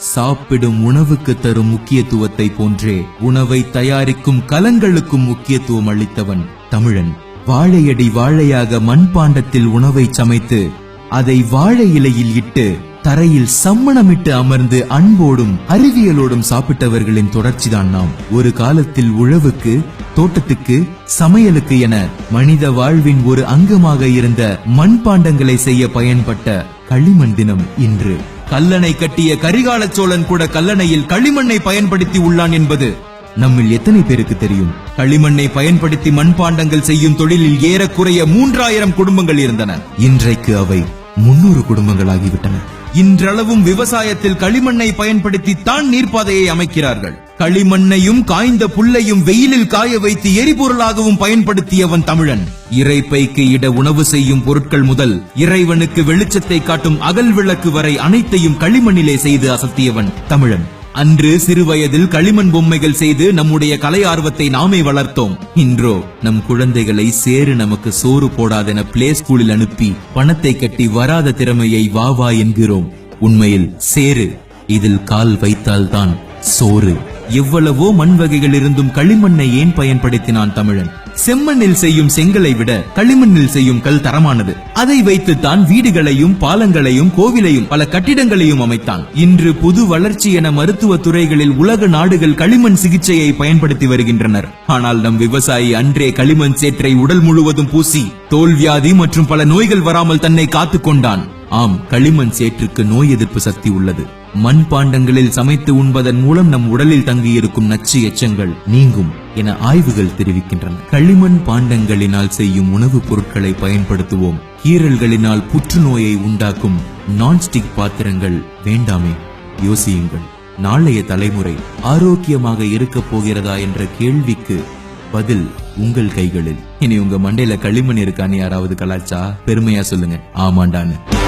சாப்பிடும் உணவுக்கு தரும் முக்கியத்துவத்தை போன்றே உணவை தயாரிக்கும் கலங்களுக்கும் முக்கியத்துவம் அளித்தவன் தமிழன். வாழையடி வாழையாக மண்பாண்டத்தில் உணவை சமைத்து அதை வாழை இலையில் இட்டு தரையில் சம்மணமிட்டு அமர்ந்து அன்போடும் அறிவியலோடும் சாப்பிட்டவர்களின் தொடர்ச்சிதான் நாம். ஒரு காலத்தில் உழவுக்கு தோட்டத்துக்கு சமையலுக்கு என மனித வாழ்வின் ஒரு அங்கமாக இருந்த மண்பாண்டங்களை செய்ய பயன்பட்ட களிமண் தினம் இன்று. கல்லணை கட்டிய கரிகால சோழன் கூட கல்லணையில் களிமண்ணை பயன்படுத்தி உள்ளான் என்பது நம்மில் எத்தனை பேருக்கு தெரியும்? களிமண்ணை பயன்படுத்தி மண்பாண்டங்கள் செய்யும் தொழிலில் ஏறக்குறைய மூன்றாயிரம் குடும்பங்கள் இருந்தன. இன்றைக்கு அவை முன்னூறு குடும்பங்களாகிவிட்டன. இன்றளவும் விவசாயத்தில் களிமண்ணை பயன்படுத்தி தான் நீர்ப்பாதையை அமைக்கிறார்கள். களிமண்ணையும் காய்ந்த புல்லையும் வெயிலில் காய வைத்து எரிபொருளாகவும் பயன்படுத்தியவன் தமிழன். இறைப்பைக்கு இட உணவு செய்யும் பொருட்கள் முதல் இறைவனுக்கு வெளிச்சத்தை காட்டும் அகல் விளக்கு வரை அனைத்தையும் களிமண்ணிலே செய்து அசத்தியவன் தமிழன். அன்று சிறுவயதில் களிமண் பொம்மைகள் செய்து நம்முடைய கலை ஆர்வத்தை நாமே வளர்த்தோம். இன்றோ நம் குழந்தைகளை சேறு நமக்கு சோறு போடாதென பிளே ஸ்கூலில் அனுப்பி பணத்தை கட்டி வராத திறமையை வா வா என்கிறோம். உண்மையில் சேறு இதில் கால் வைத்தால்தான் சோறு. எவ்வளவோ மண் வகைகள் இருந்தும் களிமண்ணை ஏன் பயன்படுத்தினான் தமிழன்? செம்மண்ணில் செய்யும் செங்கலை விட களிமண்ணில் செய்யும் கல் தரமானது. அதை வைத்துத்தான் வீடுகளையும் பாலங்களையும் கோவிலையும் பல கட்டிடங்களையும் அமைத்தான். இன்று புது வளர்ச்சி என மருத்துவ துறைகளில் உலக நாடுகள் களிமண் சிகிச்சையை பயன்படுத்தி வருகின்றனர். ஆனால் நம் விவசாயி அன்றே களிமண் சேற்றை உடல் முழுவதும் பூசி தோல்வியாதி மற்றும் பல நோய்கள் வராமல் தன்னை காத்துக் கொண்டான். ஆம் களிமண் சேற்றுக்கு நோய் எதிர்ப்பு சக்தி உள்ளது. மண் பாண்டங்களில் சமைத்து உண்பதன் மூலம் நம் உடலில் தங்கியிருக்கும் நச்சு எச்சங்கள் நீங்கும் என ஆய்வுகள் தெரிவிக்கின்றன. களிமண் பாண்டங்களினால் செய்யும் உணவுப் பொருட்களை பயன்படுத்துவோம். கீரல்களினால் புற்றுநோயை உண்டாக்கும் நான்ஸ்டிக் பாத்திரங்கள் வேண்டாமே. யோசியுங்கள். நாளைய தலைமுறை ஆரோக்கியமாக இருக்கப் போகிறதா என்ற கேள்விக்கு பதில் உங்கள் கைகளில். இனி உங்க மண்டையில களிமண் இருக்கான்னு யாராவது கலாச்சா பெருமையா சொல்லுங்க. ஆமாண்டான்னு.